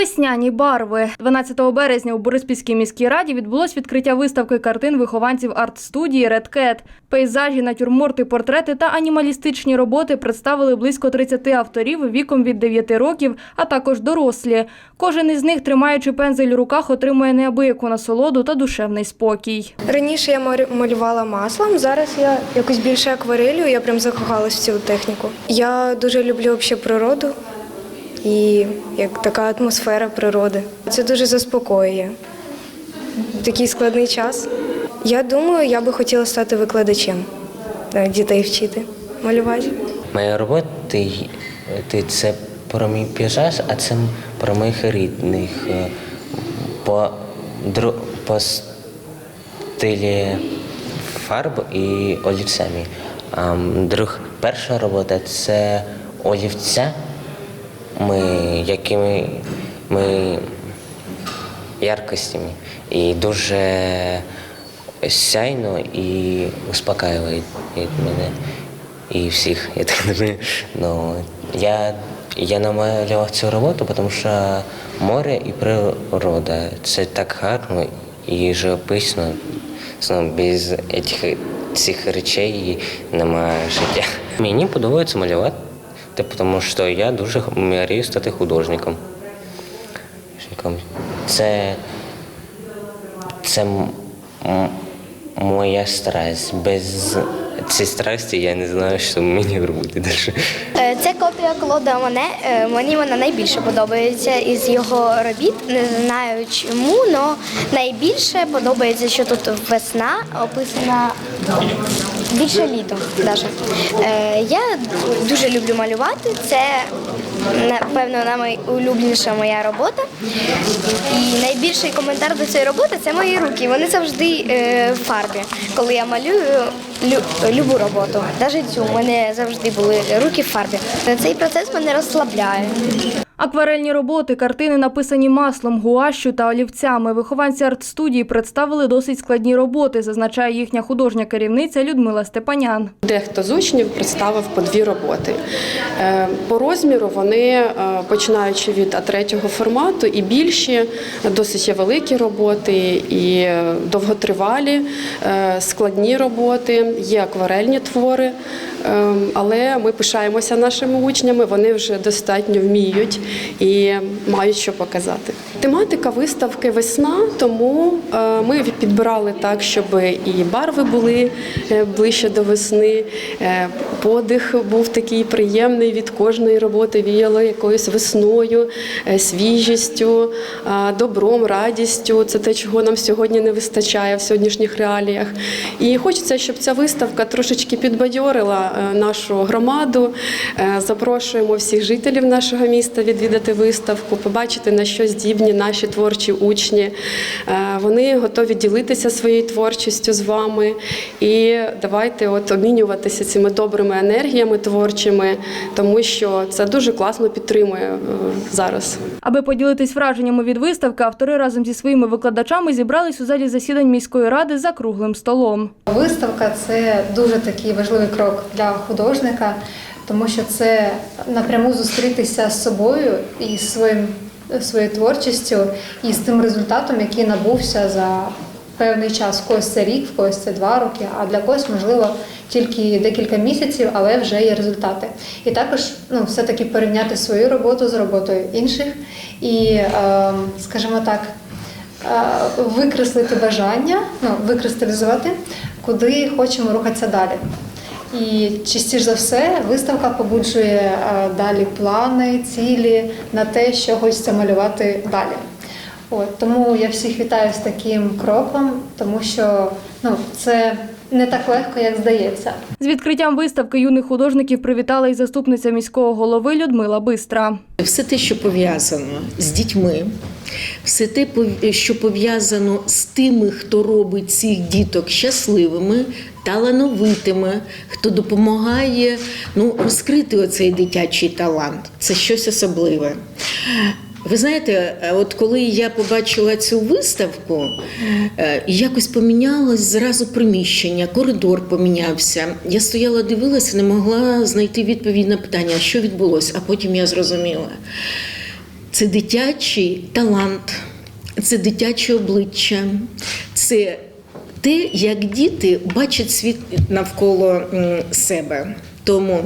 Весняні барви 12 березня у Бориспільській міській раді відбулось відкриття виставки картин вихованців арт-студії Cat. Пейзажі, натюрморти, портрети та анімалістичні роботи представили близько 30 авторів віком від 9 років, а також дорослі. Кожен із них, тримаючи пензель у руках, отримує неабияку насолоду та душевний спокій. Раніше я малювала маслом, зараз я якось більше акварелью, я прям закохалась в цю техніку. Я дуже люблю взагалі природу і як така атмосфера природи. Це дуже заспокоює. Такий складний час. Я думаю, я би хотіла стати викладачем, дітей вчити малювати. Моя робота ти- це про мій пейзаж, а це про моїх рідних е, по, по стилі фарб і олівцями. Друг, перша робота це олівця, ми, якими ми яркостями і дуже сяйно і успокаює мене і всіх. Я так думаю. Ну, я, я намалював цю роботу, тому що море і природа це так гарно і живописно. Ну, без цих, цих речей немає життя. Мені подобається малювати, тому що я дуже мрію стати художником. Це, це моя страсть. Без цієї страсті я не знаю, що мені робити далі. Е, Це копія Клода Моне. Е, Мені вона найбільше подобається із його робіт. Не знаю чому, але найбільше подобається, що тут весна описана більше літо. Даже. Е, Я дуже люблю малювати. Це напевно найулюбленіша моя робота. І найбільший коментар до цієї роботи це мої руки. Вони завжди в фарбі. Коли я малюю лю- любу роботу, навіть цю у мене завжди були руки в фарбі. Цей процес мене розслабляє. Акварельні роботи, картини, написані маслом, гуашю та олівцями. Вихованці арт-студії представили досить складні роботи, зазначає їхня художня керівниця Людмила Степанян. Дехто з учнів представив по дві роботи. Е, По розміру вони, е, починаючи від А3 формату, і більші, досить є великі роботи, і е, довготривалі, складні роботи, є акварельні твори. Е, Але ми пишаємося нашими учнями, вони вже достатньо вміють і мають що показати. Тематика виставки весна, тому е, ми підбирали так, щоб і барви були е, ближче до весни. е, Подих був такий приємний від кожної роботи, віяло якоюсь весною, свіжістю, добром, радістю. Це те, чого нам сьогодні не вистачає в сьогоднішніх реаліях. І хочеться, щоб ця виставка трошечки підбадьорила нашу громаду. Е, Запрошуємо всіх жителів нашого міста відвідати виставку, побачити на що здібні наші творчі учні. Е, Вони готові ділитися своєю творчістю з вами. І давайте от обмінюватися цими добрими енергіями творчими, тому що це дуже класно підтримує е, зараз. Аби поділитись враженнями від виставки, автори разом зі своїми викладачами зібрались у залі засідань міської ради за круглим столом. Виставка це дуже такий важливий крок для художника, тому що це напряму зустрітися з собою і своїм своєю творчістю, і з тим результатом, який набувся за певний час. В когось це рік, в когось це два роки, а для когось, можливо, тільки декілька місяців, але вже є результати. І також ну, все-таки порівняти свою роботу з роботою інших і, е, скажімо так, е, викреслити бажання, ну, викристалізувати, куди хочемо рухатися далі. І частіше за все виставка побуджує е, далі плани, цілі на те, що хочеться малювати далі. От, тому я всіх вітаю з таким кроком, тому що ну, це не так легко, як здається. З відкриттям виставки юних художників привітала і заступниця міського голови Людмила Бистра. Все те, що пов'язано з дітьми, все те, що пов'язано з тими, хто робить цих діток щасливими, талановитими, хто допомагає ну, розкрити оцей дитячий талант. Це щось особливе. Ви знаєте, е, от коли я побачила цю виставку, е, якось помінялось зразу приміщення, коридор помінявся. Я стояла, дивилася, не могла знайти відповідь на питання, що відбулося, а потім я зрозуміла. це дитячий талант, це дитяче обличчя, це те, як діти бачать світ навколо себе. Тому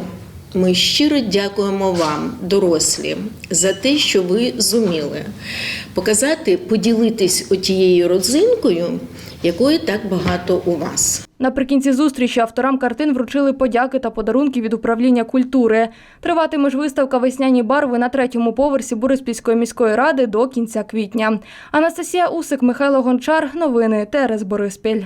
ми щиро дякуємо вам, дорослі, за те, що ви зуміли показати, поділитись отією родзинкою, якої так багато у вас. Наприкінці зустрічі авторам картин вручили подяки та подарунки від управління культури. Триватиме ж виставка Весняні барви на третьому поверсі Бориспільської міської ради до кінця квітня. Анастасія Усик, Михайло Гончар. Новини ТРС Бориспіль.